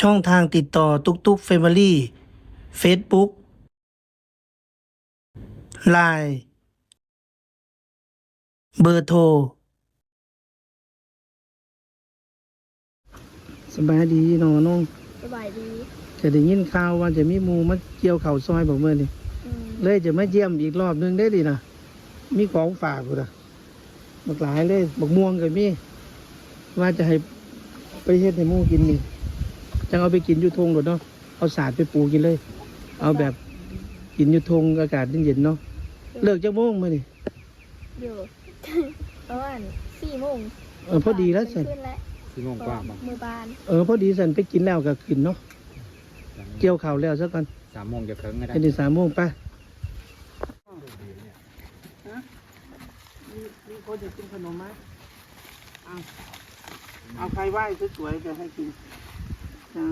ช่องทางติดต่อตุกตุกเฟมิลี่เฟซบุ๊กไลน์เบอร์โทรสบายดีเนาะน้องสบายดีจะได้ยินข่าวว่าจะมีหมูมาเกี่ยวเข่าวซอยบอกเมื่อนี่อืมเลยจะมาเยี่ยมอีกรอบนึงได้ดีนะมีของฝากกูนะบักหลายเลยบักม่วงกับมีว่าจะให้ไปเฮ็ดให้หมูกินนี่ จังเอาไปกินอยุทงหลดเนาะเอาสาดไปปูกินเลย เอาแบบกินอยุทงอากาศเย็นๆเนาะเลิกจากโมงมื่อนี่อยู่ประมาณสี่โมงเออพอดีแล้วสิขึ้นแล้วสี่โมงกว่าบ่มือบานเออพอดีสันไปกินแล้วก็กินเนาะเกี่ยวข่าวแล้วซะก่อนสามโมงจะเคิงก็ได้เป็นที่สามโมงไปมีคนจะกินขนมไหมเอาเอาใครไหว้สวยๆจะให้กิน จ้า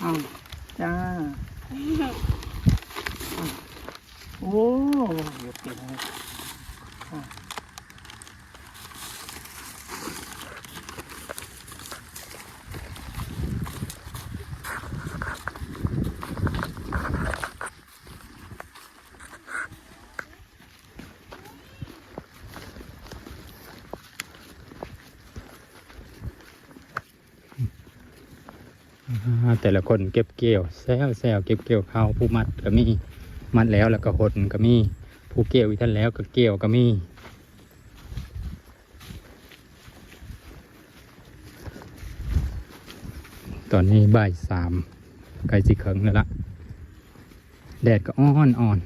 เอาจ้าเอาโอ้เดี๋ยวเปลี่ยน แต่ละคนเก็บเกี่ยวแซวแซวเก็บเกี่ยวข้าวผู้มัดก็มีมัดแล้วแล้วก็หดก็มีผู้เกี่ยวอีกท่านแล้วก็เกี่ยวก็มีตอนนี้บ่ายสามใกล้สิเคิงแล้วละแดดก็อ่อนอ่อน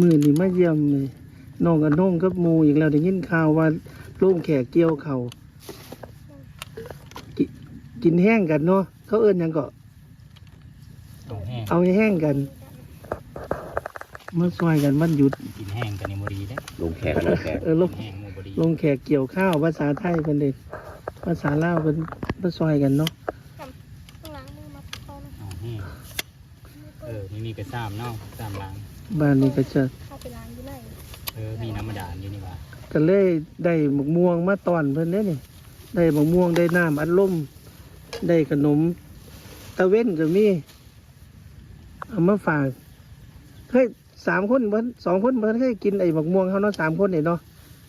มือนี่มาเยี่ยมเลยน้องกับน้องกับหมูอีกแล้วได้ยินข่าวว่าโล่งแขกเกี่ยวเขากิกินแห้งกันเนาะเขาเอิ้นหยังก็ตรงแห้งเอาให้แห้งกันมาซอยกันมันหยุด กินแห้งกันในบรีได้ลงแขกลงแขกเออลง แห้งหมูบรีลงแขกเกี่ยวข้าวภาษาไทยกันเด็กภาษาลาวกันมาซอยกันเนาะต้องล้างมือมาเข้านะเอาแห้งเออไม่มีกระซ้ำเนาะซ้ำล้าง บ้านนี้ก็จะเข้าไปล้างอยู่ไหนเออ มีน้ำมันดานอยู่นี่ว่าก็เลยได้หมกม่วงมาตอนเพิ่นเด้นี่ได้หมกม่วงได้น้ำอัดลมได้ขนม ตะเว้นก็มีเอามาฝากเฮ้ยสามคนเพิ่นสองคนเพิ่นเคยกินไอ้หมกม่วงเขาเนาะสามคนนี่เนาะ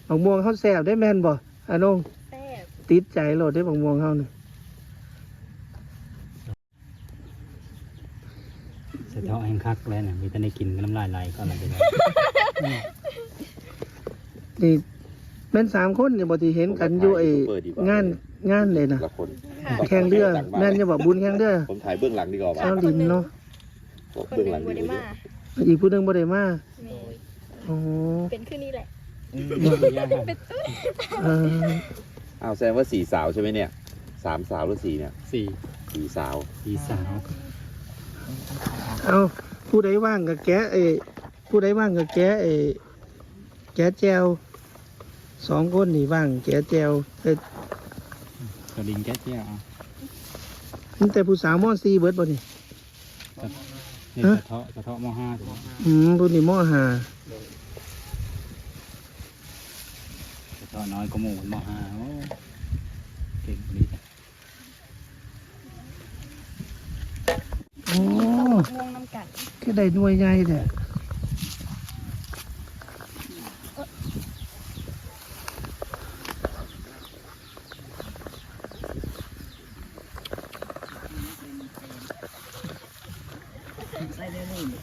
หมกม่วงเขาแซ่บได้แม่นบ่อาน้องแซ่บติดใจโลดได้หมกม่วงเขาเนี่ย สะ เทาะแห้งคักแล้วเนี่ยมีแต่ได้กินก็น้ำลายไหลก็อะไรไปแล้วนี่แม่นสามคนเนี่ยบ่ที่เห็นกันอยู่ไอ้งานงานเลยนะละคนค่ะแข่งเรือแม่นจะบอกบุญแข่งเรือผมถ่ายเบื้องหลังดีกว่าเช้าลินเนาะผมคนเบื้องหหลันึ่งงดีบกริว่ามาอีกผู้หนึงบ่ได้มาแม่อ๋อเป็นขึ้นนี่แหละเป็นตุ้ยเอออ้าวแสดงว่าสี่สาวใช่ไหมเนี่ยสามสาวหรือสี่เนี่ยสี่สี่สาว ปีสาว เอาผู้ใดว่างก็แกะเอ้ผู้ใดว่างก็แกะเอ้แกะแจวสองคนนี่ว่าง แกะแจวแต่กระดิ่งแก้เจี้ยวเอามีแต่ผู้สาวมอซีเบิดบ่นี่นี่ฮะสะเทาะสะเทาะมห้าถูกไหมอืมผู้นี่มอหาสะเทาะน้อยก็หมูมห้าโอ้เก่งดีจ้ะ อ้ม่วงน้ำกันก็ได้หน่วยใหญ่แท้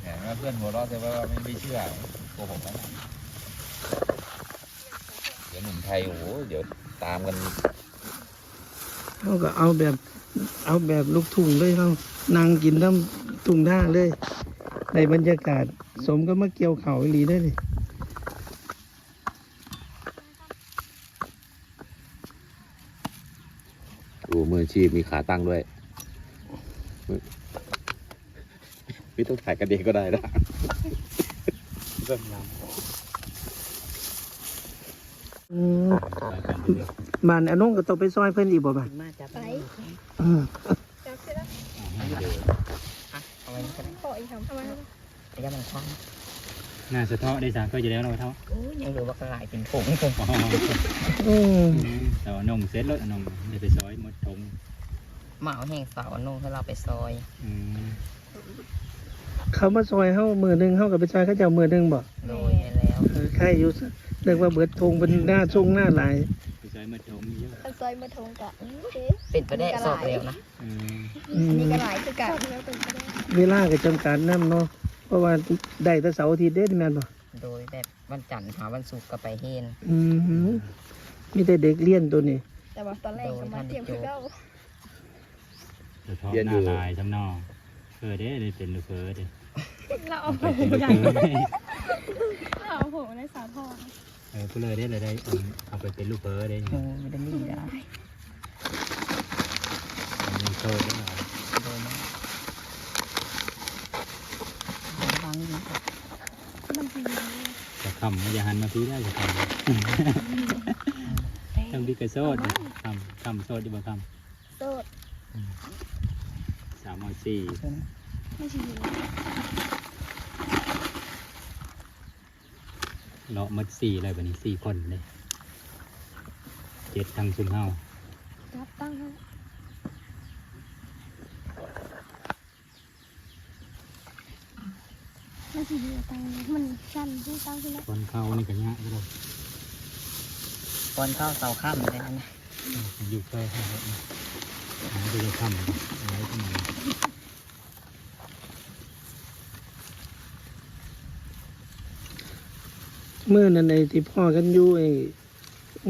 แหมเพื่อนหัวเราะแต่ว่าไม่ไม่เชื่อโกหกนะเดี๋ยวหนุ่มไทยโอ้โหเดี๋ยวตามกัน เขาก็เอาแบบ เอาแบบลูกทุ่งเลยเขา นั่งกินน้ำทุ่งหน้าเลยในบรรยากาศ สมก็มาเกี่ยวเขาอีหลีได้เลยโอ้มืออาชีพมีขาตั้งด้วย ไม่ต้องถ่ายกันเองก็ได้นะเริ่มลอืมไปกันไปเรื่อยบ้านอนงก็ต้องไปซอยเพิ่นอีกบ่บ้านมาจับไป อืม จับเสร็จแล้ว เอาให้เดี๋ยว เอาไว้นี่ ก็ได้ขออีกคำเอามาแต่ยังมันค้างน่าสะเทาะได้สามก็จะแล้วเราเท่าโอ้ยยังเหลือว่ากระไรเป็นผงผงอ๋ออืมแต่ว่านมเซ็ตรถนมได้ไปซอยหมดทงหมาเอาแห้งเสาอันนู้นให้เราไปซอยอืมเขามาซอยเฮามือหนึงเฮาก็ไปซอยเขาเจ้ามือหนึงบ่โรยให้แล้วเออใครอยู่ซะเรียกว่าเบิดธงเป็นหน้าทรงหน้าหลายไปซอยหมดทงเยอะอันซอยมาทงกะนี่เด้เป็นไปได้สอบเร็วนะอืมอือันมนี้ก็หลายคือกันแล้ว เป็นไปได้เวลาก็จำกัดนํเนาะเพราะว่าได้แต่เสาร์อาทิตย์เด้แม่นบ่โดยแบบวันจันทร์หาวันศุกร์ก็ไปเฮนอืมมีแต่เด็กเรียนตัวนี้แต่ว่าตอนแรกก็มาเตรียมคือเก้าสะเทาะหน้าลายจำนองเออเด้ได้เป็นลูกเฟอเด้เราเอาเอาไปเป็นลูกเฟอเราเอาผมในสาทรเออผู้เลยได้เลยได้เอาเอาไปเป็นลูกเฟอเด้โอ้ไม่ได้มีได้มีโซ่ได้หรอ โดยนะฟังดี มันดี จะคำอย่าหันมาพี่ได้จะคำต้องพี่กระโซดคำคำโซดดีบ่คโสดำสามเอาสี่ไม่ใช่ดีเลาะหมดสี่เลยบัดนี้สี่คนเลยเจ็ดทางซุมเฮา รับตั้งให้ ไม่ใช่ดีตั้งมันสั้นที่ตั้งขึ้นแล้วคนเข้านี่ก็ยากก็ได้ก่อนเข้าเสาข้ามเลยนะอยู่ใกล้ข้างรถนี่หาดูจะทำอะไรที่ไหนเมื่อนั้นไอ้ที่พ่อกันอยู่ไอ้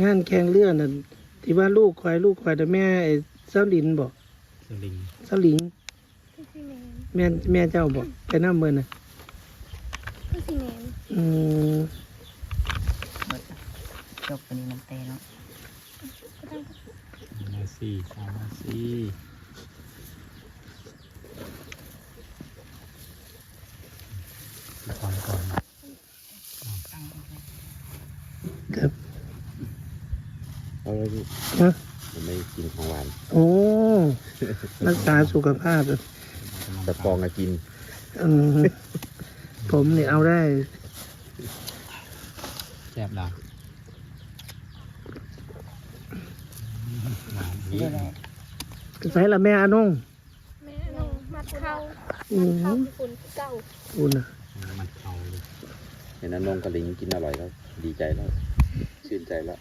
งานแข่งเรือนั่นที่ว่าลูกควายลูกควายแต่แม่ไอ้เจ้าลินบอกสลิงเจ้าหลิงพี่ซีเนมแม่แม่เจ้าบอกไปน้ำเมื่อน่ะ พี่ซีเนมอืมเบิดจบวันนี้มันเตะเนาะก็ตั้งมาสี่สามมาสี่ก่อนก่อนตั้งไว้ให้ครับเอาไว้พี่ฮะผมไม่กินของหวานโอ้รักษาสุขภาพอะแต่ปองอะกิน อืม ผมเนี่ยเอาได้แซ่บหลังหวานดีเดี๋ยวเราใส่ละแม่อานงแม่น้องมัดเข้าอืมัดเข้ามฝุ่นเก้าอุ่นน่ะมันเขาเลยเห็นน้นงกระลิงกินอร่อยแล้วดีใจแล้วชื่นใจแล้ว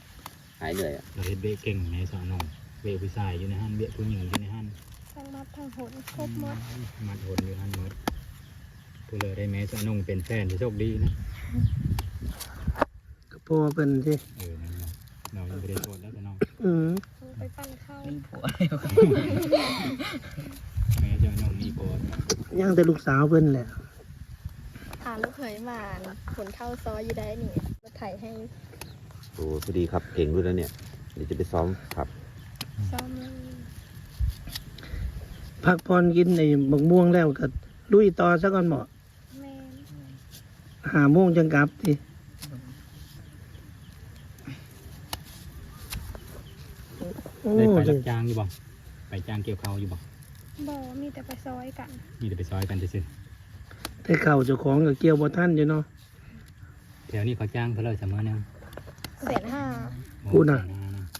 หายเหนื่อยอะเราเฮ็ดเบะเก่งในสอนองเบะผู้ชายอยู่ในห้านเบะผู้หญิงอยู่ในห้านทั้งมัดทั้งหนครบหมดมัดหนอยู่ห้านหมด ผู้เลยได้แม้สอนองเป็นแฟนที่โชคดีนะก็พอเป็นสิเออนั่นเนาะเรายังไม่ได้โทษแล้วแต่น้องอืมไปปั้นข้าวมีผัวเร็วแม่เจ้าน้องมีโบสย่างแต่ลูกสาวเพิ่นแหละพาลูกเขยมาขนเข้าซอยอยู่ได้นี่มาถ่ายให้โอ้พอดีครับเก่งด้วยแล้วเนี่ยเดี๋ยวจะไปซ้อมขับซ้อมเลยพักผ่อนกินไอ้บักม่วงแล้วก็ลุยต่อซะก่อนหมอแม่ หาโมงจังกลับสิโอ้ได้ไปจัรังบจ้างอยู่บ่ไปจ้างเกี่ยวเขาอยู่บ่บอมีแต่ไปซอยกันมีแต่ไปซอยกันซื่อแต่เข่าเจ้าของกับเกี่ยวบ่ท่านอยู่เนาะ ๆแถวนี้เขาจ้างเขาเลยเสมอเนี่ยแสนห้าพูดน่ะ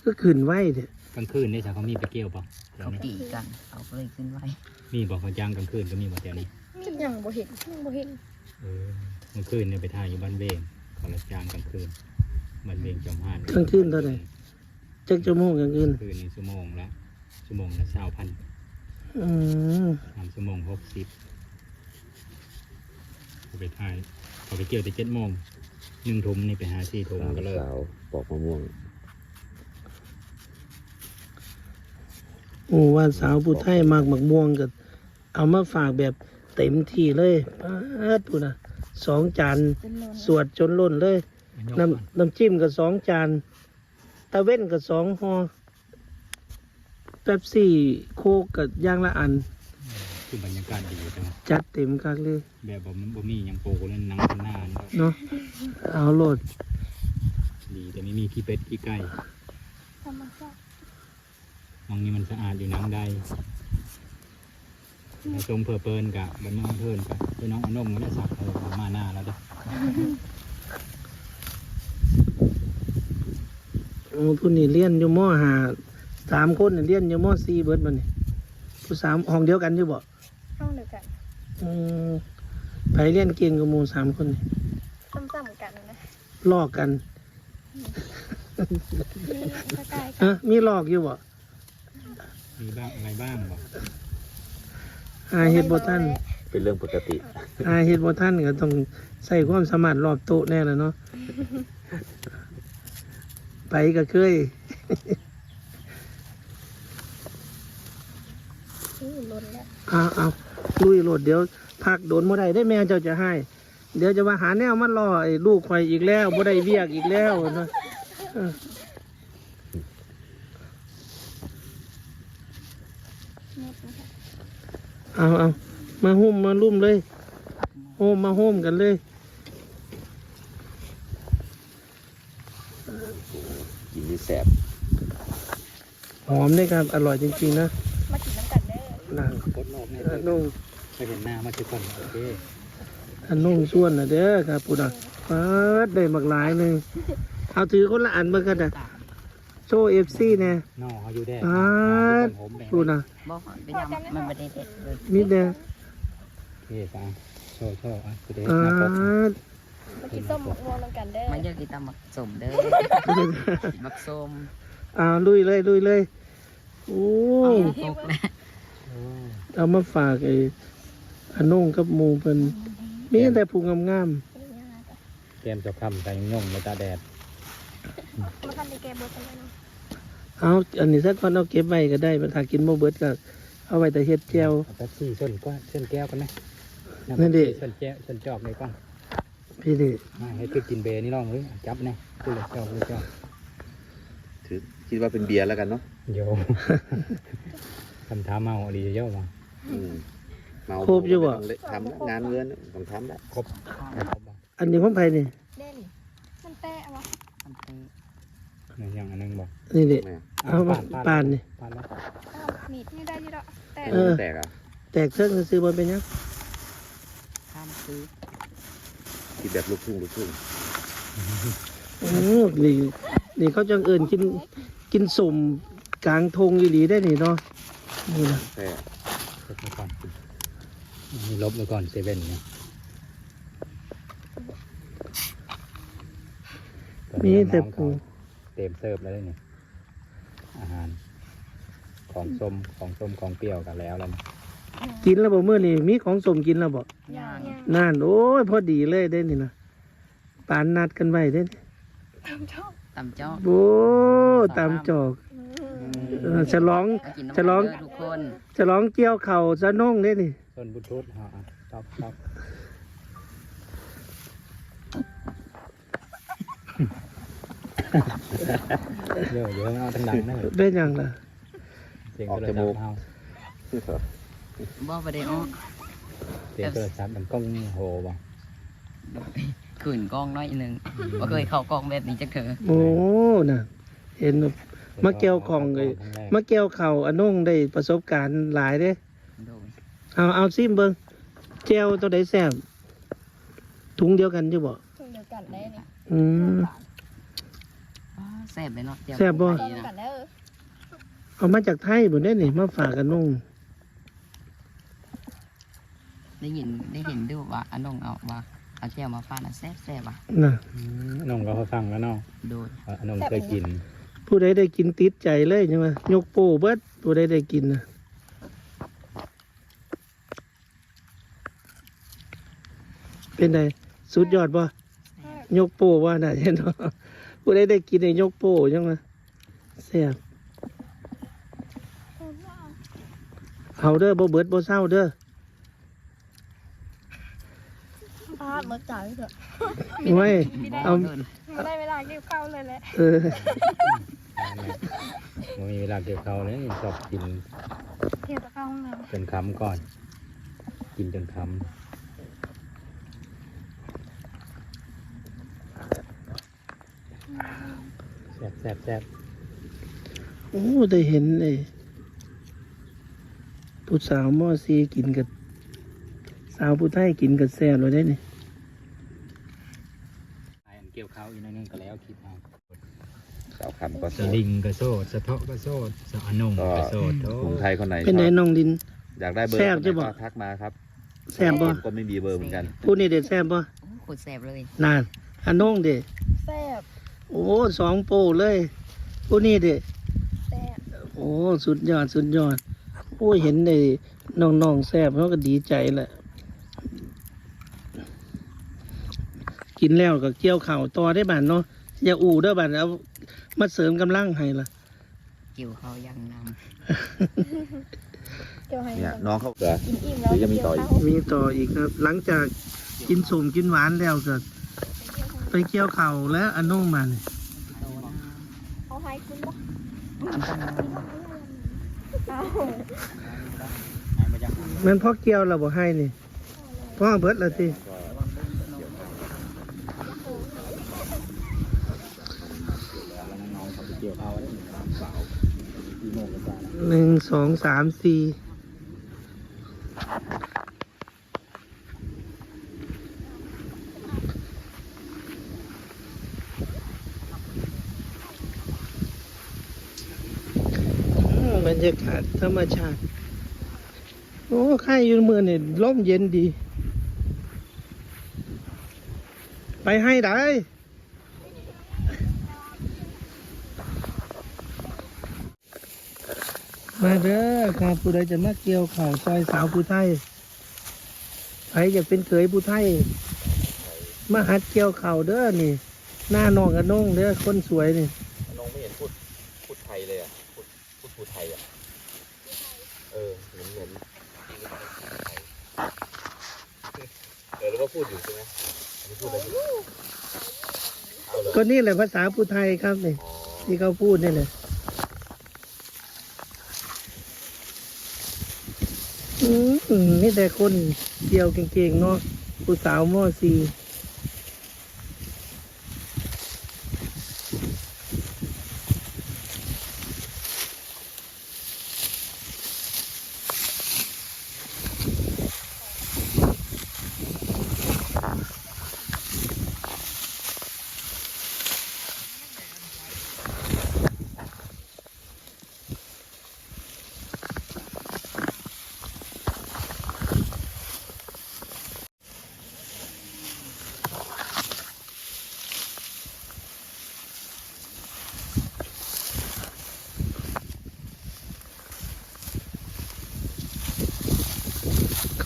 ก็ขึ้นไว้เถอะกลางคืนได้จ้ะเขามีไปเกี่ยวป่ะแถวเขานี้ตีกัน เขาก็เลยขึ้นไว้มีบอกเขาจ้างกลางคืนก็มีบ่แถวนี้ มีอย่างบ่เห็นยังบ่เห็น เออเมื่อคืนเนี่ยไปถ่ายอยู่บ้านเวงเขารับจ้างกลางคืนบ้านเวงจอมหานกลางคืนเท่าไหร่จักชั่วโมงกลางคืนคืนนี่ชั่วโมงละชั่วโมงละเช้าพันอืมทำชั่วโมงหกสิบเขาไปถ่ายเขาไปเกี่ยวแต่เจ็ดโมงหนึ่งทุ่มนี่ไปหาสี่ทุ่มสาวก็เลิกสาวปอกมะม่วงโอ้ว่าสาวผู้ไทยมากบักม่วงก็เอามาฝากแบบ เต็มที่เลยปาดพูดนะสองจานจนล้นสวดจนล้นเลย น้ำน้ำจิ้มก็สองจานตะเว้นก็สองห่อแป๊บซี่โคกกับย่างละอัน คือบรรยากาศดีจังจัดเต็มคักเลย แบบบ่มันบ่มีหยังโปรเล่นหนังข้างหน้านี่เนาะเอาโลด ดีแต่ไม่มีขี้เป็ดขี้ไก่ธรรมชาติมองนี้มันสะอาดอยู่หนังใด ในตรงเพอเปินกะบันน้องเพิ่นกะไปน้องอนงก็ได้สักเออมาหน้าแล้วเด้อโอ้ผู้นี่เรียนอยู่มหาสามคนน่ะเรียนอยู่มสี่เบิดมันนี่ผู้สามห้องเดียวกันอยู่บ่ห้องเดียวกันอืมไปเรียนเก่งกับหมู่สามคนนี่ซ้ำๆกันนะลอกกันนี่ใกล้ๆกัน ฮะมีลอกอยู่บ่มีบ้างอะไรบ้างบ อกอาเฮ็ดบ่ทันเป็นเรื่องปกติ อาเฮ็ดบ่ทันก็ต้องใส่ความสามารถรอบโต๊ะแน่แล้วเนาะไปก็เคยนี่ล้นแล้วเอาเอาลุยโหลดเดี๋ยวพักโดนบ่ได้ได้แม่เจ้าจะให้ เดี๋ยวจะมาหาแนวมันรอไอ้ลูกข่อยอีกแล้วบ่ได้เวียกอีกแล้วเนาะ เออเม็ดนะคะเอาเอามาหุ้มมาลุ่มเลยโฮมมาโฮมกันเลยกินนี่แสบหอมเลยครับ อร่อยจริงๆนะ มากินน้ำกันเด้อนะกดรอบนี่อันนุ่งไปเห็นหน้ามาคือคนโอเคอันนุ่งส่วนนะเด้อครับปุดอะปัดได้บักหลายหนึ่งเอาถือคนละอันเบิ่งกันนะ โชว์เอฟซีเนี่ยนอเขาอยู่แด้ปัดผมแบ่งปุดอะบอกไปยำมันไม่ได้เด็ดเลยมิดเด้อโอเคฟังโชว์โชว์อะคือเด็กปัหน้าปกดมากินส้มหมกม่วงน้ำกันเด้อมันเยอะกินตำหมักสมเด้อหมักส้มเอาลุยเลยลุยเลยโอ้ตกแล้วโอ้เอามาฝากไอ้อันนุ่งกับหมูเพิ่นมีแต่ผูงามเกมจะคำใส่ย่งในตาแดดมาทำในเกมเบอร์กันเลยเนาะๆ เอาอันนี้สักคนเอาเก็บไว้ก็ได้ถ้ากินบ่เบิดก็เอาไว้แต่เฮ็ดแจ่วเอาแป๊บซี่ส้นก็เส้นแก้วกันไหมนั่นดิเส้นแก้วเส้นจอกเลยก่อนพี่ดิมาให้คือกินเบร์นี่ลองเลยจับแน่คือเลยจอกเลยจอกถือคิดว่าเป็นเบียร์แล้วกันเนาะโยคำถามเมาอดีจะเยอะมาอืมเมาครบอยู่บ่ไม่ต้องเละทำแล้วงานเงินต้องทำแล้วครบครบบ่อันนี้ของไผนี่เด่นมันแปะเอาวะทำเตะหนึ่ง อย่างอันหนึงบอกนี่ดิแม่เอามาปานนี่ปานแล้วอ้าวมีดนี่ได้อยี่ดอกแต่เออแตกอะแตกเครื่องซื้อบ่เป็นหยังข้ามซื้อคิดแบบลูกทุ่งลูกทุ่งโอ้นี่นี่เขาจังเอิ้นกินกินสมกลางทงอีหลีได้นี่เนาะนี่นะแซ่บลบไปก่อนนี่ลบไปก่อนเซเว่นเนี่ยมีแต่น้องผู เขาเต็มเสิร์ฟแล้วเนี่ยอาหาร ของส้มของส้มของเปรี้ยวกันแล้วแล้วเนี่ยกินแล้วบ่มื้อนี้มีของสมกินแล้วบ่ย่างย่างนั่นโอ้ยพอดีเลยได้นี่นะปานนัดกันไว้ได้นี่ทำชอบตำเจาะโอ้ตามจอกอืมเออฉลอง มากินน้ำจะร้อง เด้ทุกคน ฉลองเกี่ยวเข่าซะน้องได้นี่ส้นบุตรุษฮะอะชอบชอบ เยอะเยอะเอาทั้งดังนะได้หยังล่ะเสียงโทรศัพท์เอาบอกไปได้อ้อเสียงโทรศัพท์มันก้องโหบ่ขืนกล้องน้อยหนึ่งว่าเคยเข้ากล้องแบบนี้จะเถอะโอ้น่ะเห็นแบบมาเกี่ยวของเลยมาเกี่ยวเข่าอันน้องได้ประสบการณ์หลายเด้โดยเอาเอาซิมเบิ่งแก้วตัวใดแซ่บถุงเดียวกันอยู่บ่ช่วงเดียวกันได้นี่อืมอ้าแซ่บเลยเนาะเจียวแซ่บบ่ไปต้มนะกันแล้วเอามาจากไทยบ่ได้นี่มาฝากกันน้องได้ยินได้เห็นด้วยว่าอันนงเอาว่าเอาเจียวมาฟาดนะแซ่บแซ่บว่ะน่ะน้องก็เขาฟังแล้วเนาะโดยว่าน้องเคยกิน ผู้ใดได้กินติดใจเลยใช่ไหมยกโป้เบิดผู้ใดได้กินนะเป็นไงสุดยอดป่ะยกโป้ว่าน่ะเห็นเนาะ ผู้ใดได้กินได้ยกโป้จังไหมแซ่บเอาเด้อบ่เบิดบ่เศร้าเด้อพลาดเมื่อจ่ายเถอะไว้เอาโดนไม่ได้เวลาเกี่ยวข้าวเลยแหละเออมันมีเวลาเกี่ยวเขาเลยชอบกินเกี่ยวกับข้าวห้องน้จนค้ำก่อน กินจนค้ำ แซ่บแซ่บแซ่บโอ้ได้เห็นเลยผู้สาวมอซีกินกับสาวผู้ไทยกินกับแซ่บเลยได้นี่ไอ้อันเกี่ยวข้าวอีกหนิดนึงก็แล้วคิดเอาสาวคำก็สลิงก็โซดสะเทาะก็โซดสะอนงก็โซดโถกรุงไทยคนไหนเป็นไงชอบน้องดิน อยากได้เบอร์แซ่บคนไหนจะบอกก็ทักมาครับแซ่บบ่ผมก็ไม่มีเบอร์เหมือนกัน ผู้นี่เด็ดแซ่บบ่โอ้โคตรแสบเลย นานอันน้องเด็ดแซ่บ โอ้สองโปรเลยผู้นี่เด็ดแซ่บโอ้สุดยอดสุดยอดโอ้ยเห็นในน้องๆแซ่บเขาก็ดีใจแหละกินแล้วก็เกี่ยวเข่าวต่อได้บ้านเนาะอย่าอู่เด้อบ้านเอามาเสริมกำลังให้ล่ะเกี่ยวเขายังนเกี่ยวให้เนี่ยน้องเขาเหรอกินอิ่มแล้วหรือจะมีต่ออีกเกี่ยวข้าวมีต่ออีกครับ หลังจากกินสมกินหวานแล้วก็ ไปเกี่ยวเข่าวแล้วอันน้องมันำโตนะเอาให้คุณบ่เอาให้มาจากมันพ่อเกี่ยวเราบ่ให้นี่พ่อเบิดละทีหนึ่งสองสามสี่ รรยากาศธรรมชาติ โอ้ไข่อยู่เมือเนี่ยร่มเย็นดี ไปให้ได้มาเด้อครับผู้ใดจะมาเกี่ยวข่าวซอยสาวผู้ไทยใครจะเป็นเขยผู้ไทย มาหัดเกี่ยวข่าวเด้อนี่ หน้านองกับน้องเด้อคนสวยนี่น้องไม่เห็นพูดพูดไทยเลยอะ พูดพูดพูดไทยอะ เออเหมือนเหมือนเออแล้วก็พูดอยู่ใช่ไหมอันนี้พูดอะไรอยู่เอาเลยก็นี่แหละภาษาผู้ไทยครับเนี่อ๋อที่เขาพูดนี่แหละอืมนี่แต่คนเดียวเก่งๆเนาะผู้สาวมอสี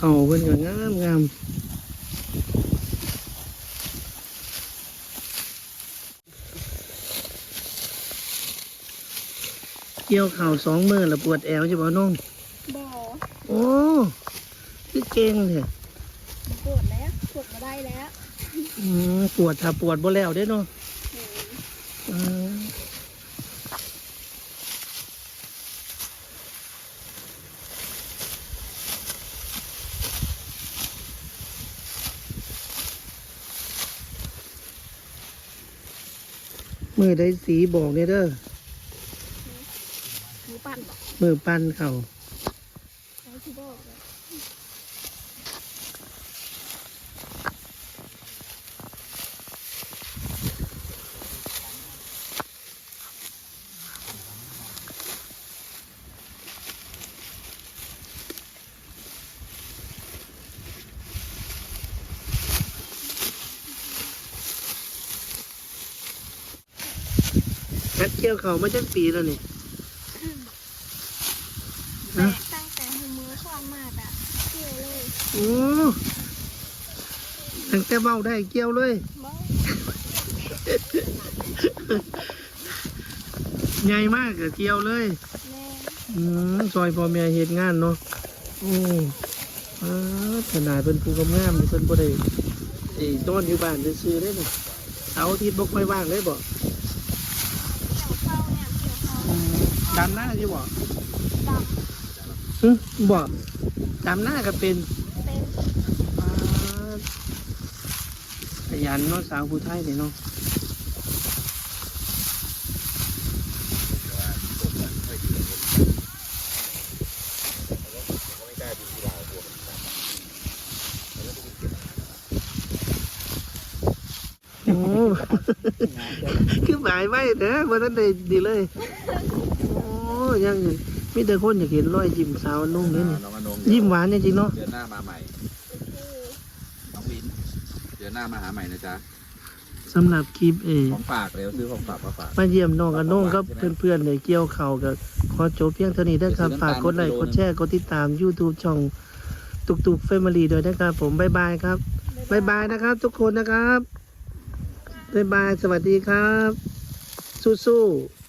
เข่าเพิ่นก็งามงามเกี่ยวเข่าสองมือแล้วปวดแอวใช่ป่ะน้องบ่โอ้คือเก่งเนี่ยปวดแล้วปวดมาได้แล้ว อืมปวดถ้าปวดบ่แล้วเด้เนาะ ได้สีบอกเนี่ยเด้อหมูปั่นบ่มือปั้นเข่า เลยคัดเกี่ยวเข่ามาจักปีแล้วนี่แม่ตั้งแต่หัวมือความมาดอะเกี่ยวเลยโอ้ตั้งแต่เบ้าได้เกี่ยวเลยบ่ใหญ่มากก็เกี่ยวเลยแม่อืมซอยพ่อแม่เหตุงานเนาะโอ้อ่าขนาดเป็นผู้กำงามนี่เพิ่นบ่ได้ไอ้ต้อนอยู่บ้านซื่อๆได้นี่เสาร์อาทิตย์บ่ค่อยว่างเลยบ่เกี่ำหน้าอยู่บอกหึบ่ดำหน้าก็เป็นขยันเนาะสาวผู้ไทยเลยเนาะคือหมายไว้นะวันนั้นได้ดีเลย โอ้ยังมีแต่คนอยากเห็นรอยยิ้มสาวนุ่งนี่นี่น้องอนงยิ้มหวานจริงๆเนาะเดือนหน้ามาใหม่น้องวินเดือนหน้ามาหาใหม่นะจ๊ะสำหรับคลิปเอของฝากเร็วซื้อของฝากมาฝากมาเยี่ยมน้องกับน้องกับเพื่อนๆเลยเกี่ยวเข่าวกับขอจบเพียงเท่านี้ได้อครับฝากกดไลค์กดแชร์กดติดตาม YouTube ช่องตุกตุกเฟมิลี่ด้วยนะครับ ผมบ๊ายบายครับบ๊ายบายนะครับ ทุกคนนะครับบ๊ายบายสวัสดีครับ สู้ๆ